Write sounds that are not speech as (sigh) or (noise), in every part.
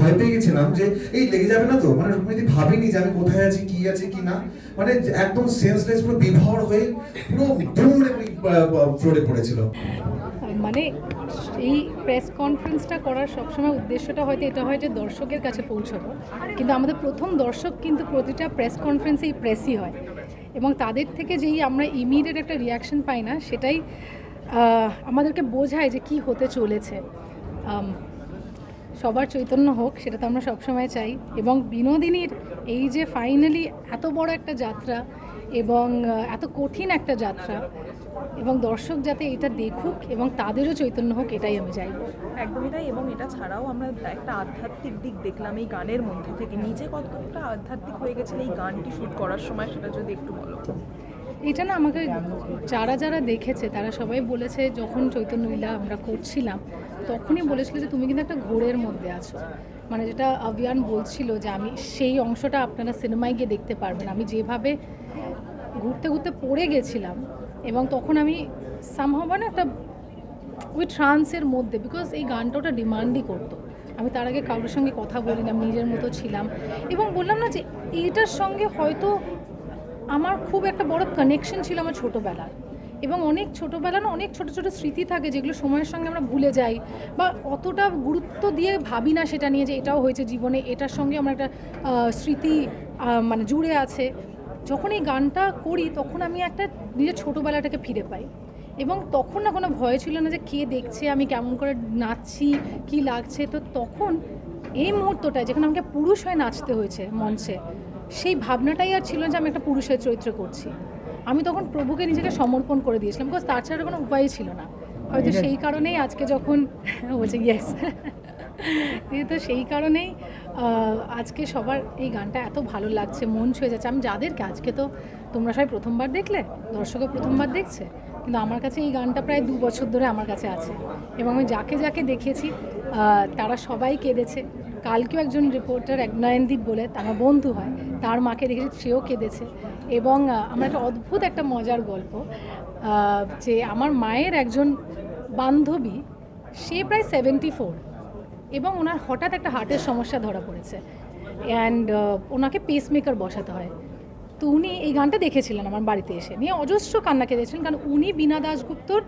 ভয় পেয়ে গেছিলাম যে, এই লেগে যাবে না তো? মানে রুকমিনী ভাবিনি যে আমি কোথায় আছি, কি আছে, কি না? মানে একদম সেন্সলেস পুরো বিভর হয়ে পুরো দৌড়ে ফ্লোরে পড়েছিল। মানে এই প্রেস কনফারেন্সটা করার সবসময় উদ্দেশ্যটা হয়তো এটা হয় যে দর্শকের কাছে পৌঁছাবো। কিন্তু আমাদের প্রথম দর্শক কিন্তু প্রতিটা প্রেস কনফারেন্সেই প্রেসই হয়। এবং তাদের থেকে যেই আমরা ইমিডিয়েট একটা রিয়াকশন পাই না, সেটাই আমাদেরকে বোঝায় যে কি হতে চলেছে। সবার চৈতন্য হোক, সেটা তো আমরা সবসময় চাই। এবং বিনোদিনীর এই যে ফাইনালি এত বড় একটা যাত্রা এবং এত কঠিন একটা যাত্রা, এবং দর্শক যাতে এটা দেখুক এবং তাদেরও চৈতন্য হোক, এটাই আমি চাই। একদমই তাই, এবং এটা ছাড়াও আমরা একটা আধ্যাত্মিক দিক দেখলাম এই গানের মধ্যে থেকে। নিজে কতটা আধ্যাত্মিক হয়ে গেছে এই গানটি শুট করার সময়, সেটা যদি একটু বলো। এটা না আমাকে যারা যারা দেখেছে, তারা সবাই বলেছে যখন চৈতন্য লীলা আমরা করছিলাম, তখনই বলেছিল যে তুমি কিন্তু একটা ঘোরের মধ্যে আছো। মানে যেটা অভিয়ান বলছিল যে আমি সেই অংশটা আপনারা সিনেমায় গিয়ে দেখতে পারবেন। আমি যেভাবে ঘুরতে ঘুরতে পড়ে গেছিলাম এবং তখন আমি সামহাও মানে একটা ওই ট্রান্সের মধ্যে বিকজ এই গানটা ওটা ডিমান্ডই করতো। আমি তার আগে কারোর সঙ্গে কথা বলি না নিজের মতো ছিলাম এবং বললাম না যে এইটার সঙ্গে হয়তো আমার খুব একটা বড় কানেকশন ছিল আমার ছোটোবেলার। এবং অনেক ছোটোবেলা না অনেক ছোট ছোট স্মৃতি থাকে যেগুলো সময়ের সঙ্গে আমরা ভুলে যাই বা অতটা গুরুত্ব দিয়ে ভাবি না সেটা নিয়ে যে এটাও হয়েছে জীবনে, এটার সঙ্গে আমার একটা স্মৃতি মানে জুড়ে আছে। যখন এই গানটা করি তখন আমি একটা নিজের ছোটোবেলাটাকে ফিরে পাই। এবং তখন না কোনো ভয় ছিল না যে কে দেখছে, আমি কেমন করে নাচছি, কি লাগছে। তো তখন এই মুহূর্তটায় যেখানে আমাকে পুরুষ হয়ে নাচতে হয়েছে মঞ্চে সেই ভাবনাটাই আর ছিল যে আমি একটা পুরুষের চরিত্র করছি। আমি তখন প্রভুকে নিজেকে সমর্পণ করে দিয়েছিলাম বিকজ তার ছাড়া কোনো উপায় ছিল না। হয়তো সেই কারণেই আজকে যখন বলছে ইয়েস (laughs) তো সেই কারণেই আজকে সবার এই গানটা এত ভালো লাগছে মন ছুঁয়ে যাচ্ছে। আমি যাদেরকে আজকে তো তোমরা সবাই প্রথমবার দেখলে দর্শকও প্রথমবার দেখছে কিন্তু আমার কাছে এই গানটা প্রায় দু বছর ধরে আমার কাছে আছে। এবং আমি যাকে যাকে দেখেছি তারা সবাই কেঁদেছে। কালকেও একজন রিপোর্টার এক নয়নদীপ বলে আমার বন্ধু হয়, তার মাকে দেখেছি, সেও কেঁদেছে। এবং আমার একটা অদ্ভুত একটা মজার গল্প যে আমার মায়ের একজন বান্ধবী, সে প্রায় সেভেন্টি ফোর এবং ওনার হঠাৎ একটা হার্টের সমস্যা ধরা পড়েছে। অ্যান্ড ওনাকে পেসমেকার বসাতে হয়। তো উনি এই গানটা দেখেছিলেন আমার বাড়িতে এসে। নিয়ে অজস্র কান্না কেঁদেছিলেন, কারণ উনি বীণা দাশগুপ্তর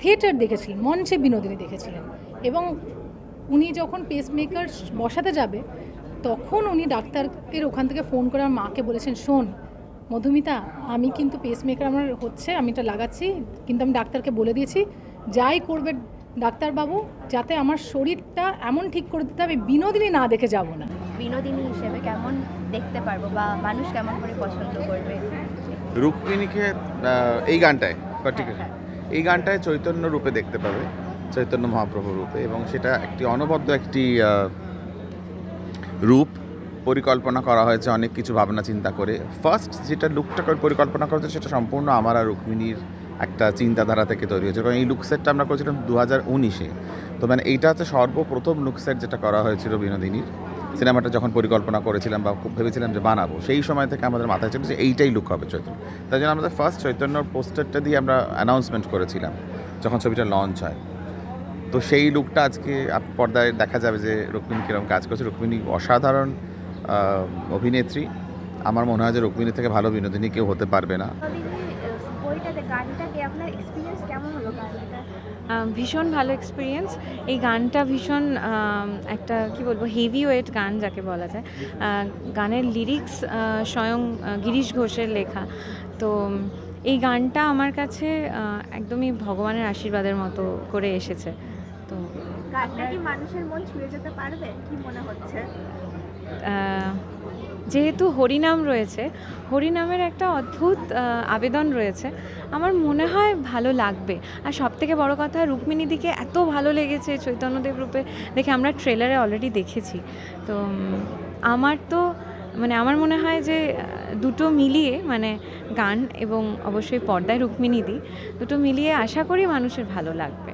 থিয়েটার দেখেছিলেন, মঞ্চে বিনোদিনী দেখেছিলেন। এবং উনি যখন পেসমেকার বসাতে যাবে তখন উনি ডাক্তারকে ওখান থেকে ফোন করে আমার মাকে বলেছেন শোন মধুমিতা আমি কিন্তু পেসমেকার আমার হচ্ছে আমি এটা লাগাচ্ছি কিন্তু আমি ডাক্তারকে বলে দিয়েছি যাই করবে ডাক্তারবাবু যাতে আমার শরীরটা এমন ঠিক করে দিতে হবে বিনোদিনী না দেখে যাব না। বিনোদিনী হিসেবে কেমন দেখতে পারব বা মানুষ কেমন করে পছন্দ করবে? রুক্মিণীকে এই গানটায় পার্টিকুলার এই গানটায় চৈতন্য রূপে দেখতে পাবে। চৈতন্য মহাপ্রভু রূপে এবং সেটা একটি অনবদ্য একটি রূপ পরিকল্পনা করা হয়েছে, অনেক কিছু ভাবনা চিন্তা করে। ফার্স্ট যেটা লুকটা পরিকল্পনা করা হয়েছে সেটা সম্পূর্ণ আমার আর রুক্মিণীর একটা চিন্তাধারা থেকে তৈরি হয়েছে কারণ এই লুক সেটটা আমরা করেছিলাম দু হাজার উনিশে। তো মানে এইটা হচ্ছে সর্বপ্রথম লুক সেট যেটা করা হয়েছিল বিনোদিনীর। সিনেমাটা যখন পরিকল্পনা করেছিলাম বা খুব ভেবেছিলাম যে বানাবো, সেই সময় থেকে আমাদের মাথায় ছিল যে এইটাই লুক হবে চৈতন্য। তাই জন্য আমাদের ফার্স্ট চৈতন্যর পোস্টারটা দিয়ে আমরা অ্যানাউন্সমেন্ট করেছিলাম, যখন ছবিটা লঞ্চ হয়। তো সেই লুকটা আজকে পর্দায় দেখা যাবে যে রুক্মিণী কীরকম কাজ করছে। রুক্মিণী অসাধারণ অভিনেত্রী। আমার মনে হয় যে রুক্মিণী থেকে ভালো বিনোদিনী কেউ হতে পারবে না। বইটাতে গানটাকে আপনার এক্সপিরিয়েন্স কেমন হলো গানটা আহ, ভীষণ ভালো এক্সপিরিয়েন্স এই গানটা ভীষণ একটা কি বলব হেভি ওয়েট গান যাকে বলা যায়। গানের লিরিক্স স্বয়ং গিরিশ ঘোষের লেখা। তো এই গানটা আমার কাছে একদমই ভগবানের আশীর্বাদের মতো করে এসেছে। গানটা কি মানুষের মন ছুঁয়ে যেতে পারবে? কি মনে হচ্ছে? যেহেতু হরিনাম রয়েছে, হরিনামের একটা অদ্ভুত আবেদন রয়েছে। আমার মনে হয় ভালো লাগবে। আর সব থেকে বড় কথা, রুক্মিণীদিকে এত ভালো লেগেছে চৈতন্যদেব রূপে, দেখে আমরা ট্রেলারে অলরেডি দেখেছি। তো আমার তো মানে আমার মনে হয় যে দুটো মিলিয়ে মানে গান এবং অবশ্যই পর্দায় রুক্মিণীদি, দুটো মিলিয়ে আশা করি মানুষের ভালো লাগবে।